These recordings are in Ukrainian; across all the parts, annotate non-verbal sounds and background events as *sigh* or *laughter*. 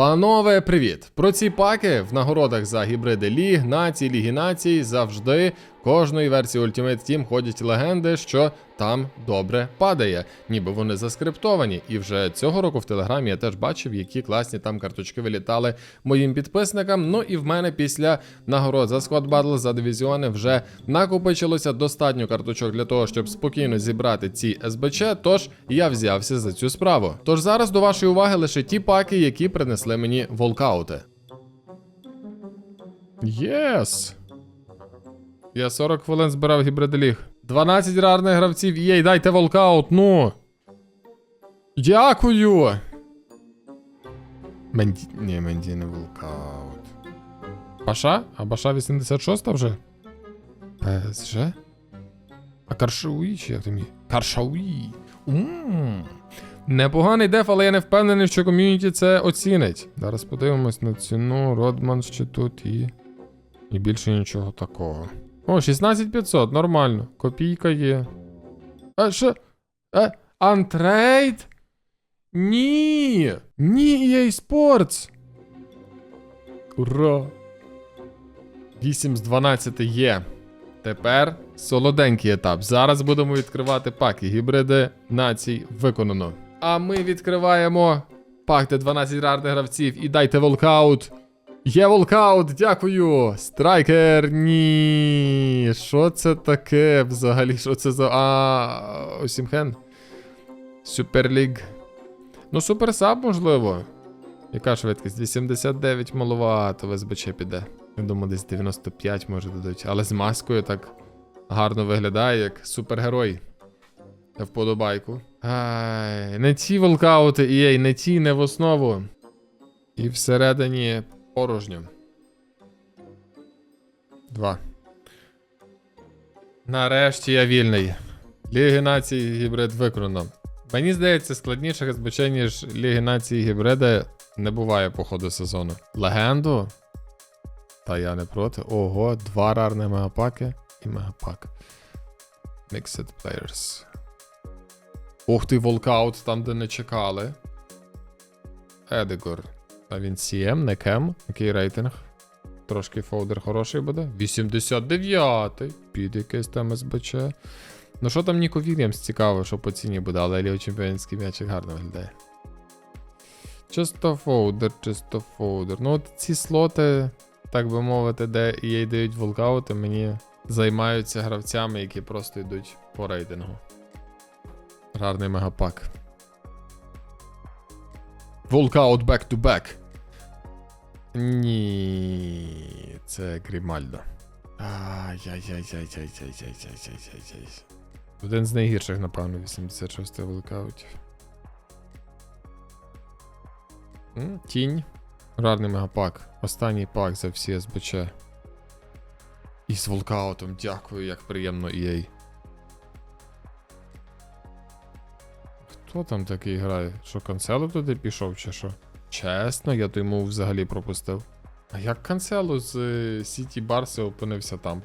Панове, привіт! Про ці паки в нагородах за гібриди Ліг, націй, лігі націй завжди кожної версії Ultimate Team ходять легенди, що там добре падає, ніби вони заскриптовані. І вже цього року в телеграмі я теж бачив, які класні там карточки вилітали моїм підписникам. Ну і в мене після нагород за Squad Battle, за дивізіони вже накопичилося достатньо карточок для того, щоб спокійно зібрати ці СБЧ. Тож я взявся за цю справу. Тож зараз до вашої уваги лише ті паки, які принесли мені волкаути. Єс! Я 40 хвилин збирав гібриделіг. 12 рарних гравців. Єй, дайте волкаут, ну. Дякую. Менді... Ні, Менді не волкаут. Баша? А Баша 86 вже? ПСЖ? А Каршауї чи як там є? Каршауї. Ммм. Непоганий деф, але я не впевнений, що ком'юніті це оцінить. Зараз подивимось на ціну. Родман ще тут і. І більше нічого такого. О, 16500, нормально. Копійка є. А що? Е, антрейд? Ні! Ні, EA Sports! Ура! 8 з 12 є. Тепер солоденький етап. Зараз будемо відкривати паки. Гібриди націй виконано. А ми відкриваємо пак, де 12 рарних гравців і дайте волкаут. Є волкаут, дякую. Страйкер. Ні. Що це таке взагалі? Що це за. А. Осімхен. Суперліг. Ну, суперсаб, можливо. Яка швидкість? 89 маловато, в СБЧ піде. Я думаю, десь 95 може дадуть. Але з маскою так гарно виглядає, як супергерой. Вподобайку. Ай, не ті волкаути, EA, не ті, не в основу. І всередині порожньо. Два. Нарешті я вільний. Ліги націй гібрид виконано. Мені здається, складніших СБЧ, ніж Ліги націй гібриди не буває по ходу сезону. Легенду? Та я не проти. Ого, два рарні мегапаки і мегапак. Mixed Players. Ух ти, волкаут там, де не чекали. Едегор. А він CM, не кем. Який рейтинг? Трошки фолдер хороший буде. 89-й. Під якийсь там СБЧ. Ну що там Ніко Вільямс цікаво, що по ціні буде, але Ліо чемпіонський м'ячик гарно виглядає. Чисто фолдер, чисто фолдер. Ну от ці слоти, так би мовити, де їй дають волкаути, мені займаються гравцями, які просто йдуть по рейтингу. Гарний мегапак. Волкаут back to back. Ні, це Грімальдо. Ай-яй-яй-яй-яй-яй-яй-яй-яй-яй-яй. Один з найгірших, напевно, 86 волкаутів. Тінь. Гарний мегапак. Останній пак за всі СБЧ. І з волкаутом, дякую, як приємно EA. Хто там такий грає? Що канцело туди пішов, чи що? Чесно, я то йому взагалі пропустив. А як канцело з е, Сіті Барси опинився там?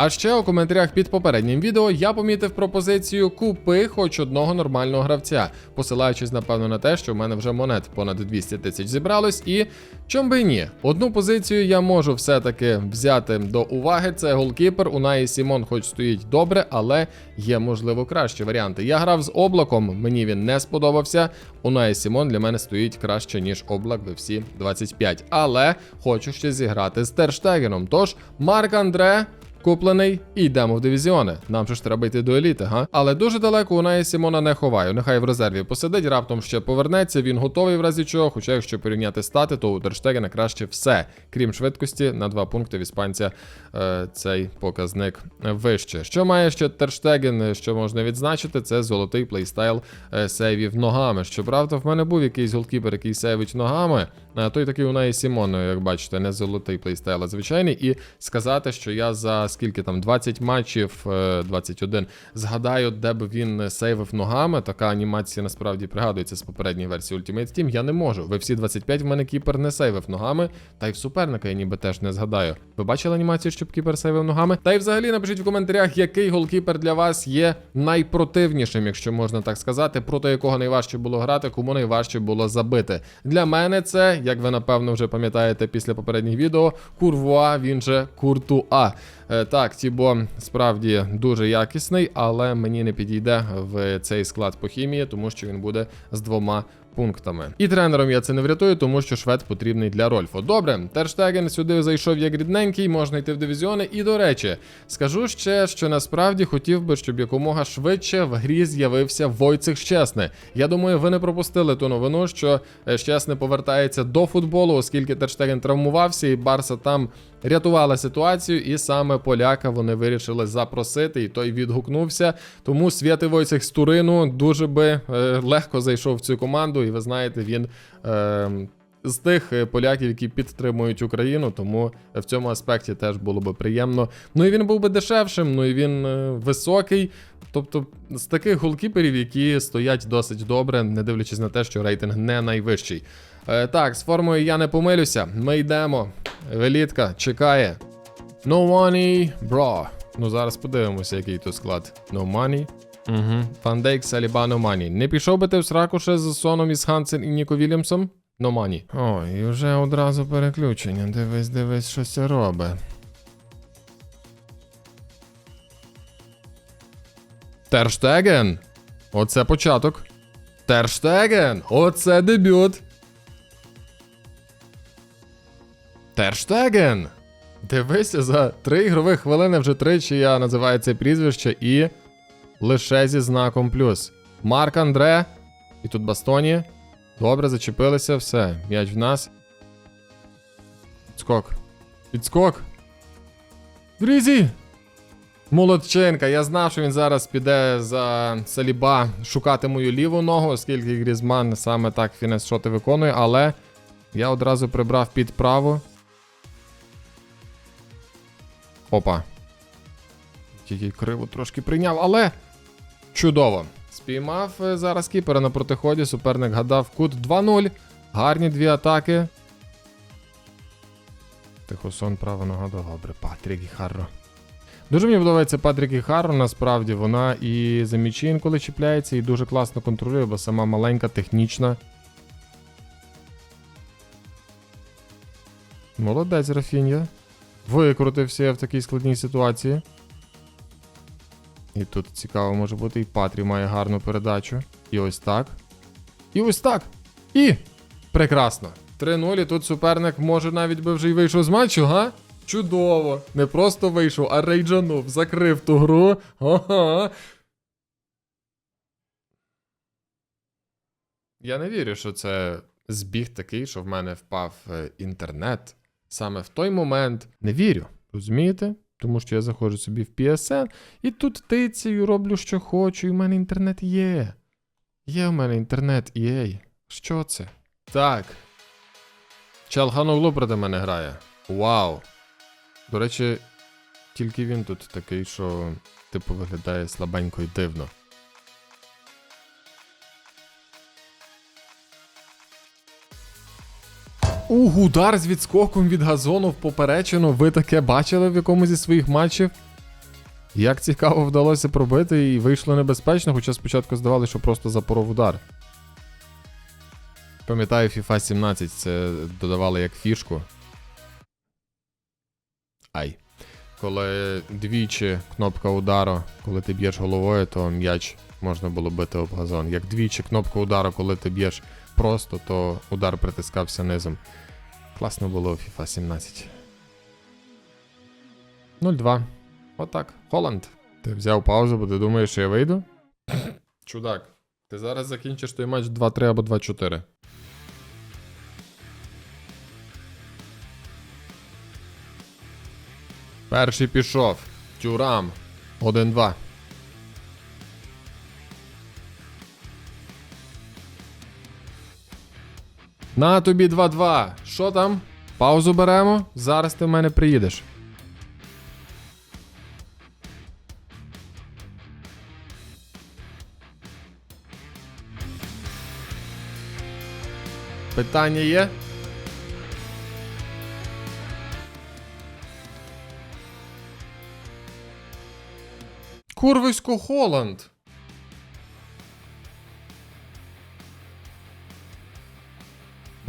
А ще у коментарях під попереднім відео я помітив пропозицію купи хоч одного нормального гравця, посилаючись, напевно, на те, що в мене вже монет понад 200 тисяч зібралось, і чом би ні, одну позицію я можу все-таки взяти до уваги. Це голкіпер. Унаї Сімон, хоч стоїть добре, але є можливо кращі варіанти. Я грав з облаком, мені він не сподобався. Унаї Сімон для мене стоїть краще, ніж облак в всі 25. Але хочу ще зіграти з Терштегеном. Тож, Марк Андре. Куплений і йдемо в дивізіони. Нам же ж треба йти до еліти, га? Але дуже далеко у неї Сімона не ховаю. Нехай в резерві посидить, раптом ще повернеться. Він готовий в разі чого. Хоча, якщо порівняти стати, то у Дерштегена краще все. Крім швидкості, на два пункти в іспанця е, цей показник вище. Що має ще Терштеген, що можна відзначити, це золотий плейстайл е, сейвів ногами. Щоправда, в мене був якийсь голкіпер, який сейвить ногами. А той такий у неї Сімон, як бачите, не золотий плейстайл, а звичайний. І сказати, що я за скільки там 20 матчів, е, 21. Згадаю, де б він сейвив ногами. Така анімація насправді пригадується з попередньої версії Ultimate Team. Я не можу. В FC 25 в мене кіпер не сейвив ногами, та й в суперника я ніби теж не згадаю. Ви бачили анімацію, щоб кіпер сейвив ногами? Та й взагалі напишіть в коментарях, який голкіпер для вас є найпротивнішим, якщо можна так сказати, проти якого найважче було грати, кому найважче було забити. Для мене це, як ви напевно вже пам'ятаєте після попередніх відео, Курвуа, він же Куртуа. Е, Так, Тібо справді дуже якісний, але мені не підійде в цей склад по хімії, тому що він буде з двома пунктами. І тренером я це не врятую, тому що швед потрібний для Рольфу. Добре, Терштеген сюди зайшов як рідненький, можна йти в дивізіони. І до речі, скажу ще, що насправді хотів би, щоб якомога швидше в грі з'явився Войцех Щесне. Я думаю, ви не пропустили ту новину, що е, Щесне повертається до футболу, оскільки Терштеген травмувався, і Барса там рятувала ситуацію, і саме поляка вони вирішили запросити, і той відгукнувся. Тому Святи Войцех з Турину дуже би е, легко зайшов в цю команду, і ви знаєте, він. Е, з тих е, поляків, які підтримують Україну, тому в цьому аспекті теж було би приємно. Ну і він був би дешевшим, ну і він е, високий. Тобто з таких голкіперів, які стоять досить добре, не дивлячись на те, що рейтинг не найвищий. Е, так, з формою я не помилюся. Ми йдемо. Велітка чекає. No money, bro. Ну зараз подивимося, який тут склад. No money. Угу. Фандейк, Саліба, no money. Не пішов би ти в сраку ще з Соном із Хансен і Ніко Вільямсом? No money. О, і вже одразу переключення. Дивись, дивись, що це робить. Терштеген. Оце початок. Терштеген. Оце дебют. Терштеген. Дивися, за три ігрові хвилини вже тричі я називаю це прізвище і лише зі знаком плюс. Марк Андре. І тут Бастоні. Добре, зачепилися, все. М'яч в нас. Підскок. Підскок. Грізі! Молодчинка, я знав, що він зараз піде за Саліба шукати мою ліву ногу, оскільки Грізман саме так фінес шоти виконує, але я одразу прибрав під праву. Опа. Тільки криво трошки прийняв, але чудово. Спіймав е, зараз кіпера на протиході. Суперник гадав кут 2-0. Гарні дві атаки. Тихосон, права нога добре. Патрік Гіхарро. Дуже мені подобається Патрік Гіхарро, насправді вона і за м'ячі інколи чіпляється, і дуже класно контролює, бо сама маленька, технічна. Молодець, Рафінья. Викрутився в такій складній ситуації. І тут цікаво може бути, і Патрі має гарну передачу. І ось так. І ось так. І. Прекрасно. 3-0, тут суперник може навіть би вже й вийшов з матчу, га? Чудово! Не просто вийшов, а рейджанув, закрив ту гру. Ага. Я не вірю, що це збіг такий, що в мене впав е, інтернет. Саме в той момент не вірю. Розумієте? Тому що я заходжу собі в PSN і тут тицею роблю, що хочу, і в мене інтернет є. Є в мене інтернет, єй. Що це? Так. Чалханоглу проти мене грає. Вау. До речі, тільки він тут такий, що, типу, виглядає слабенько і дивно. Ух, удар з відскоком від газону в поперечину. Ви таке бачили в якомусь зі своїх матчів? Як цікаво вдалося пробити і вийшло небезпечно, хоча спочатку здавалося, що просто запоров удар. Пам'ятаю, FIFA 17 це додавали як фішку. Ай. Коли двічі кнопка удару, коли ти б'єш головою, то м'яч можна було бити об газон. Як двічі кнопка удару, коли ти б'єш просто, то удар притискався низом. Класно було у FIFA 17. 0-2. Отак. Холланд. Ти взяв паузу, бо ти думаєш, що я вийду? *coughs* Чудак. Ти зараз закінчиш той матч 2-3 або 2-4. Перший пішов. Тюрам. 1-2. На тобі 2-2. Що там? Паузу беремо. Зараз ти в мене приїдеш. Питання є? Курвисько Холланд.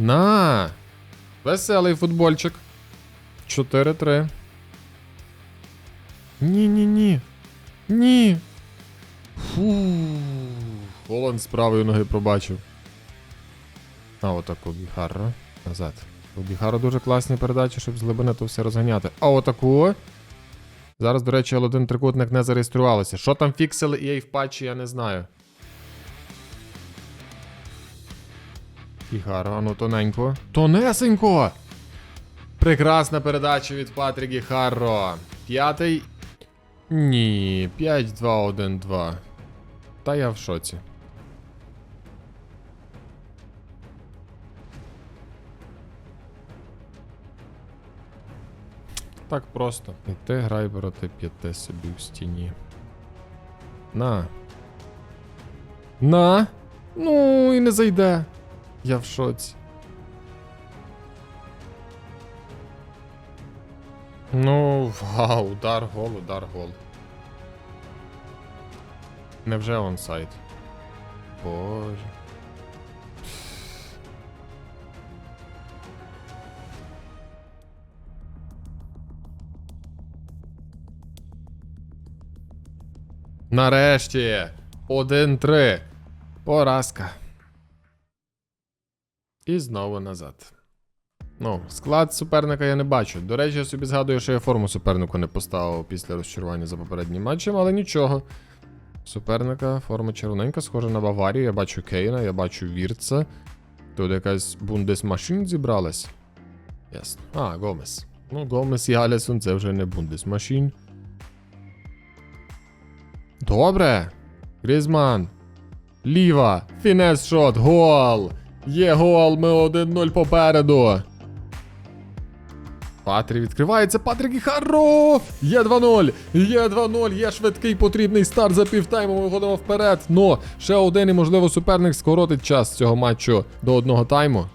На. Веселий футбольчик. 4-3. Ні-ні-ні. Ні. Фу. Холланд з правої ноги пробачив. А отаку Бігара. Назад. У дуже класні передачі, щоб з глибини то все розганяти. А отаку. Зараз, до речі, один трикутник не зареєструвалося. Що там фіксили EA в патчі, я не знаю. Бігара, а ну тоненько. Тонесенько! Прекрасна передача від Патріки Харро. П'ятий. Ні, 5-2-1-2. Та я в шоці. Так просто. І ти грай проти п'яти собі в стіні. На. На. Ну і не зайде. Я в шоці. Ну, вау, удар гол, удар гол. Невже онсайд? Боже. Нарешті. 1-3. Поразка. І знову назад. Ну, склад суперника я не бачу. До речі, я собі згадую, що я форму супернику не поставив після розчарування за попереднім матчем, але нічого. Суперника, форма червоненька, схожа на Баварію. Я бачу Кейна, я бачу Вірца. Тут якась бундесмашин зібралась. Ясно. А, Гомес. Ну, Гомес і Алісон це вже не бундесмашин. Добре. Грізман. Ліва. Фінес шот. Гол. Є гол. Ми 1-0 попереду. Патрі відкривається. Патрік і Харро! Є 2-0. Є 2-0. Є швидкий потрібний старт за півтайму. Ми виходимо вперед. Но ще один і, можливо, суперник скоротить час цього матчу до одного тайму.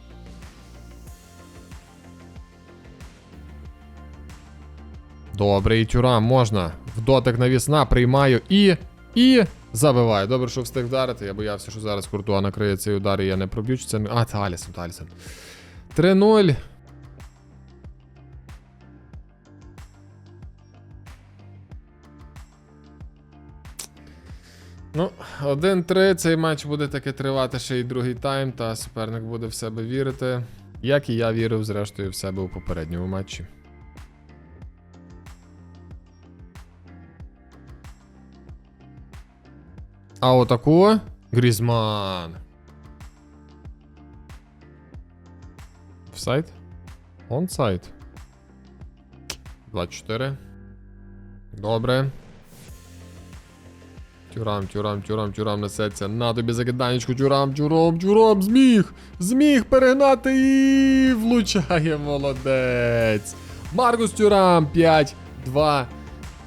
Добре, і тюрам можна. В дотик навісна приймаю і. І. Забиваю. Добре, що встиг вдарити. Я боявся, що зараз Куртуа накриє цей удар і я не проб'ю. Це... А, це Алісон, це Алісон. 3-0. Ну, 1-3. Цей матч буде таки тривати ще й другий тайм, та суперник буде в себе вірити. Як і я вірив, зрештою, в себе у попередньому матчі. А отаку Грізман. Офсайд? Онсайд. 24. Добре. Тюрам, тюрам, тюрам, тюрам несеться. На тобі закиданечку, тюрам, тюрам, тюрам, зміг! Зміг перегнати і влучає молодець. Маркус Тюрам 5, 2.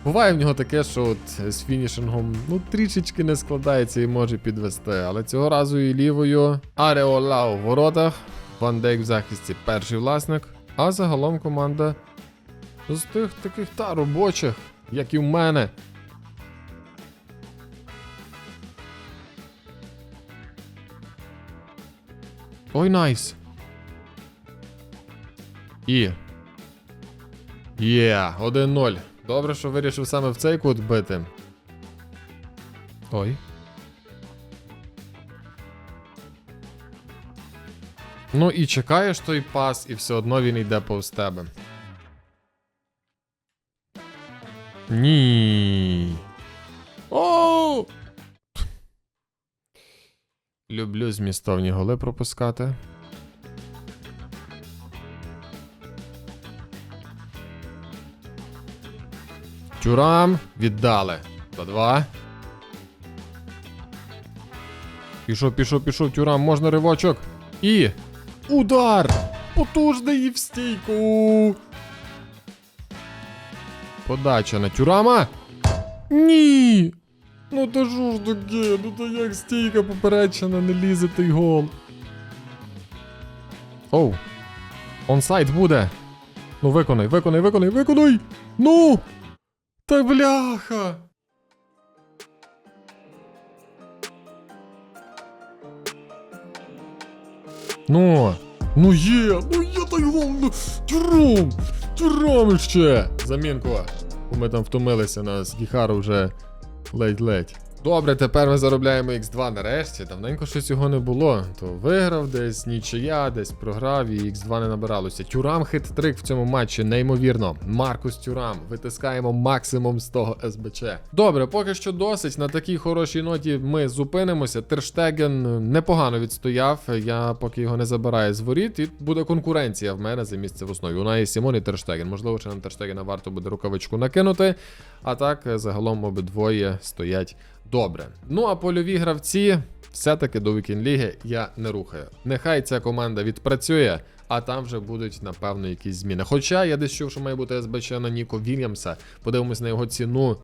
Буває в нього таке, що от з фінішингом ну трішечки не складається і може підвести. Але цього разу і лівою Ареола у воротах. Ван Дейк в захисті перший власник. А загалом команда з тих таких та робочих, як і в мене. Ой, найс. І. Є, 1-0. Добре, що вирішив саме в цей кут бити. Ой. Ну і чекаєш той пас, і все одно він йде повз тебе. Ні. О! Люблю змістовні голи пропускати. Тюрам віддали. Та два. Пішов, пішов, пішов, тюрам, можна ривочок. І. Удар! Потужний і в стійку. Подача на тюрама. Ні. Ну та що ж таке? Ну то як стійка поперечена, не лізе той гол. Оу. Онсайд буде. Ну виконай, виконай, виконай, виконай! Ну! Та бляха! Ну, ну є, ну є та його ну, тюром, тюром ще. Замінку. Ми там втомилися, нас Гіхару вже ледь-ледь. Добре, тепер ми заробляємо X2 нарешті. Давненько щось його не було. То виграв десь нічия, десь програв і X2 не набиралося. Тюрам хит-трик в цьому матчі, неймовірно. Маркус Тюрам. Витискаємо максимум з того СБЧ. Добре, поки що досить. На такій хорошій ноті ми зупинимося. Терштеген непогано відстояв. Я поки його не забираю з воріт, і буде конкуренція в мене за місце в основі. У неї Сімон і Терштеген. Можливо, чи на Терштегена варто буде рукавичку накинути. А так, загалом обидвоє стоять добре. Ну а польові гравці все-таки до Вікін Ліги я не рухаю. Нехай ця команда відпрацює, а там вже будуть, напевно, якісь зміни. Хоча я десь чув, що має бути СБЧ на Ніко Вільямса. Подивимось на його ціну.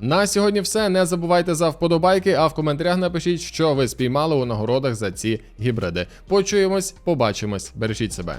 На сьогодні все. Не забувайте за вподобайки, а в коментарях напишіть, що ви спіймали у нагородах за ці гібриди. Почуємось, побачимось, бережіть себе.